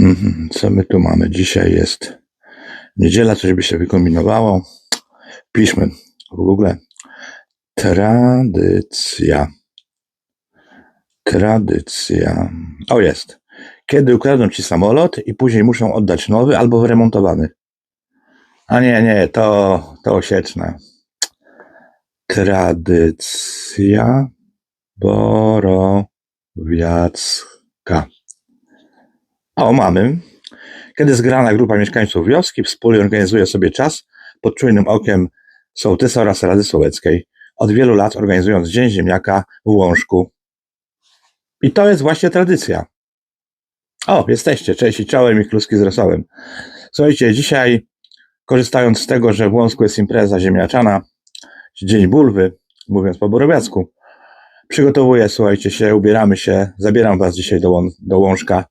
Mhm, Co my tu mamy? Dzisiaj jest niedziela, coś by się wykombinowało. Piszmy w Google. Tradycja. Tradycja. O, jest. Kiedy ukradną ci samolot i później muszą oddać nowy albo wyremontowany. A nie, nie, to, to osieczne. Tradycja borowiacka. O, mamy. Kiedy zgrana grupa mieszkańców wioski wspólnie organizuje sobie czas pod czujnym okiem sołtysa oraz Rady Sołeckiej, od wielu lat organizując Dzień Ziemniaka w Łążku. I to jest właśnie tradycja. O, jesteście. Cześć i czołem i kluski z rosołem. Słuchajcie, dzisiaj korzystając z tego, że w Łąsku jest impreza ziemniaczana, Dzień Bulwy, mówiąc po borowiacku, przygotowuję, słuchajcie się, ubieramy się, zabieram was dzisiaj do, do Łążka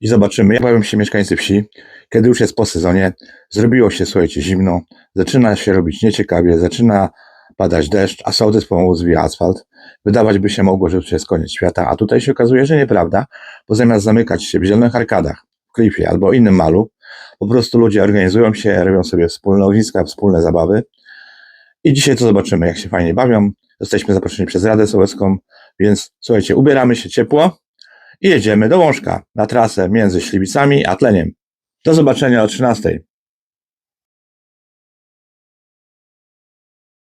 i zobaczymy, jak bawią się mieszkańcy wsi, kiedy już jest po sezonie, zrobiło się, słuchajcie, zimno, zaczyna się robić nieciekawie, zaczyna padać deszcz, a sołtys pomału zwija asfalt. Wydawać by się mogło, że już jest koniec świata, a tutaj się okazuje, że nieprawda, bo zamiast zamykać się w zielonych arkadach, w klifie albo innym malu, po prostu ludzie organizują się, robią sobie wspólne ogniska, wspólne zabawy. I dzisiaj to zobaczymy, jak się fajnie bawią. Jesteśmy zaproszeni przez Radę Sołecką, więc słuchajcie, ubieramy się ciepło i jedziemy do Łążka na trasę między Śliwicami a Tleniem. Do zobaczenia o 13.